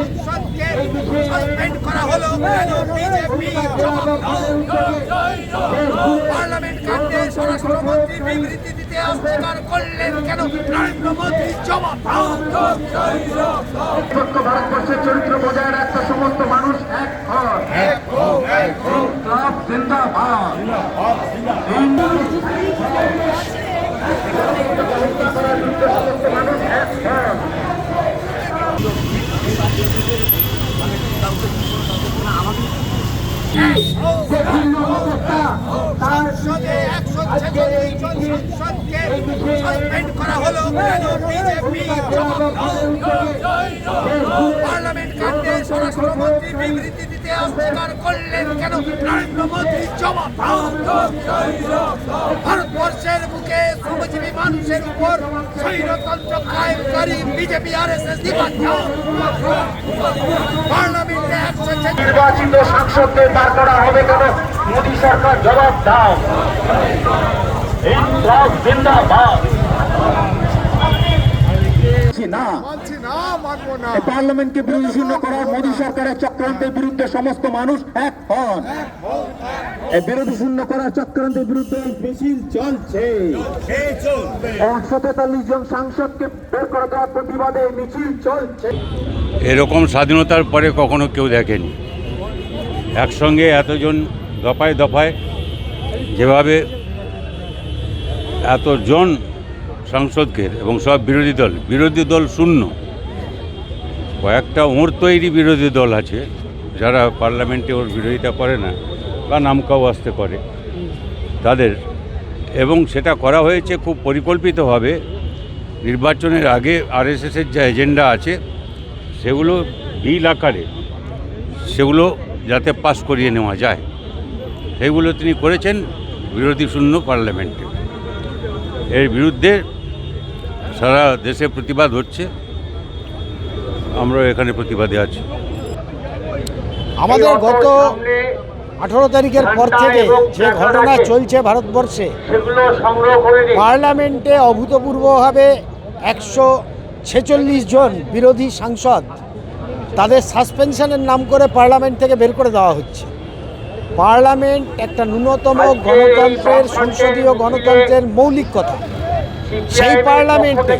সংসদকে suspend করা হলো কেন বিজেপি? পার্লামেন্ট কাণ্ডে স্বরাষ্ট্রমন্ত্রী বিবৃতি দিতে অস্বীকার করলেন কেন? নরেন্দ্র মোদী দাও। ভারতবর্ষের চরিত্র বজায় রাখতে সমস্ত মানুষ এক হন জিন্দাবাদ সংসদে একশো ছেচল্লিশ জন সংসদকে সাসপেন্ড করা হলো বিজেপি পার্লামেন্ট কাণ্ডে স্বরাষ্ট্রমন্ত্রী বিবৃতি অস্বীকার করলেন কেন? নরেন্দ্র মোদী। ভারতবর্ষের বুকে শ্রমজীবী মানুষের উপর স্বৈরতন্ত্র কায়েমকারী বিজেপি আর এস এস নির্বাচিত সাংসদদের বার করা হবে কেন? মোদী সরকার জবাব দাও। জিন্দাবাদ। না। মানছি না মানবো না। এই পার্লামেন্টকে বিরোধী শূন্য করার মোদী সরকারের চক্রান্তের বিরুদ্ধে সমস্ত মানুষ এক হন। এই বিরোধী শূন্য করার চক্রান্তের বিরুদ্ধে মিছিল চলছে। একশো তেতাল্লিশ জন সাংসদকে বের করে দেওয়ার প্রতিবাদে মিছিল চলছে। এরকম স্বাধীনতার পরে কখনো কেউ দেখেনি। একসঙ্গে এতজন দফায় দফায় যেভাবে এতজন সাংসদকে এবং সব বিরোধী দল বিরোধী দল শূন্য। কয়েকটা ওর তৈরি বিরোধী দল আছে, যারা পার্লামেন্টে ওর বিরোধিতা করে না বা নামকাও আসতে করে তাদের, এবং সেটা করা হয়েছে খুব পরিকল্পিতভাবে। নির্বাচনের আগে আরএসএসের যা এজেন্ডা আছে, সেগুলো বিল আকারে, সেগুলো যাতে পাস করিয়ে নেওয়া যায়। সেগুলো তিনি করেছেন বিরোধী শূন্য পার্লামেন্টে। এর বিরুদ্ধে সারা দেশে প্রতিবাদ হচ্ছে। আমরা এখানে প্রতিবাদে আছি। আমাদের গত আঠারো তারিখের পর থেকে যে ঘটনা চলছে ভারতবর্ষে সেগুলো সংগ্রহ করে নিন। পার্লামেন্টে অভূতপূর্বভাবে একশো ছেচল্লিশ জন বিরোধী সাংসদ তাদের সাসপেনশনের নাম করে পার্লামেন্ট থেকে বের করে দেওয়া হচ্ছে। পার্লামেন্ট একটা ন্যূনতম গণতন্ত্রের সংসদীয় গণতন্ত্রের মৌলিক কথা। সেই পার্লামেন্টে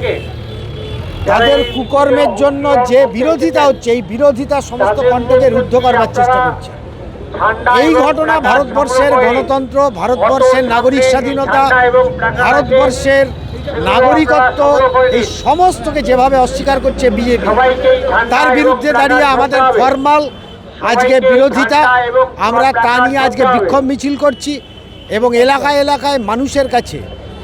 তাদের কুকর্মের জন্য যে বিরোধিতা হচ্ছে এই বিরোধিতা সমস্ত কণ্ঠকে রুদ্ধ করবার চেষ্টা করছে। এই ঘটনা ভারতবর্ষের গণতন্ত্র ভারতবর্ষের নাগরিক স্বাধীনতা ভারতবর্ষের নাগরিকত্ব এই সমস্তকে যেভাবে অস্বীকার করছে বিজেপি তার বিরুদ্ধে দাঁড়িয়ে আমাদের ফর্মাল আজকে বিরোধিতা আমরা তা নিয়ে আজকে বিক্ষোভ মিছিল করছি এবং এলাকায় এলাকায় মানুষের কাছে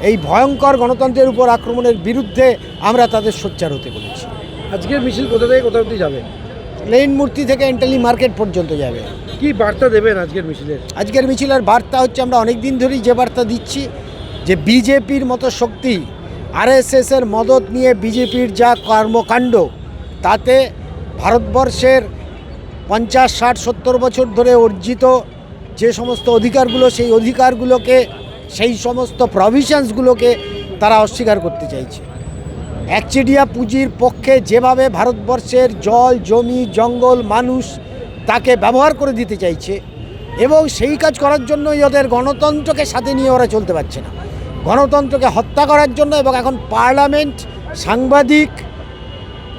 এই ভয়ঙ্কর গণতন্ত্রের উপর আক্রমণের বিরুদ্ধে আমরা তাদের সোচ্চার হতে বলেছি। আজকের মিছিল কোথা থেকে কোথা অব্দি যাবে? লেন মূর্তি থেকে এন্টালি মার্কেট পর্যন্ত যাবে। কি বার্তা দেবেন আজকের মিছিলের? আজকের মিছিলের বার্তা হচ্ছে আমরা অনেক দিন ধরেই যে বার্তা দিচ্ছি যে বিজেপির মতো শক্তি আরএসএসের মদত নিয়ে বিজেপির যা কর্মকাণ্ড তাতে ভারতবর্ষের পঞ্চাশ ষাট সত্তর বছর ধরে অর্জিত যে সমস্ত অধিকারগুলো সেই অধিকারগুলোকে সেই সমস্ত প্রভিশনসগুলোকে তারা অস্বীকার করতে চাইছে। একচেটিয়া পুঁজির পক্ষে যেভাবে ভারতবর্ষের জল, জমি, জঙ্গল, মানুষ তাকে ব্যবহার করে দিতে চাইছে এবং সেই কাজ করার জন্যই ওদের গণতন্ত্রকে সাথে নিয়ে ওরা চলতে পারছে না। গণতন্ত্রকে হত্যা করার জন্য এবং এখন পার্লামেন্ট, সাংবাদিক,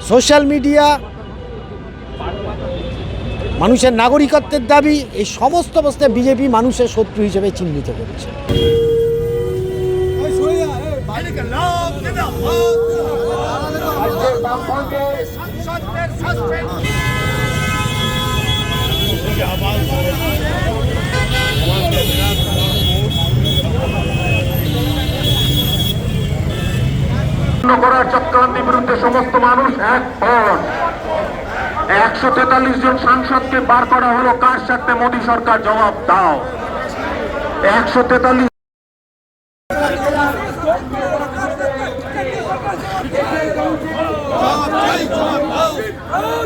সোশ্যাল মিডিয়া মানুষের নাগরিকত্বের দাবি, এই সমস্ত অবস্থায় বিজেপি মানুষের শত্রু হিসেবে চিহ্নিত করছে। করার চক্রান্তের বিরুদ্ধে সমস্ত মানুষ এক একশো তেতাল্লিশ জন সাংসদকে বার করা হলো। কার সাথে মোদী সরকার জবাব দাও? একশো তেতাল্লিশ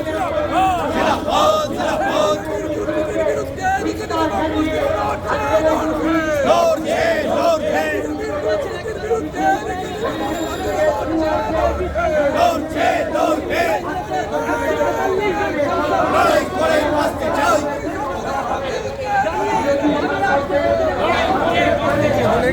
লড়ছে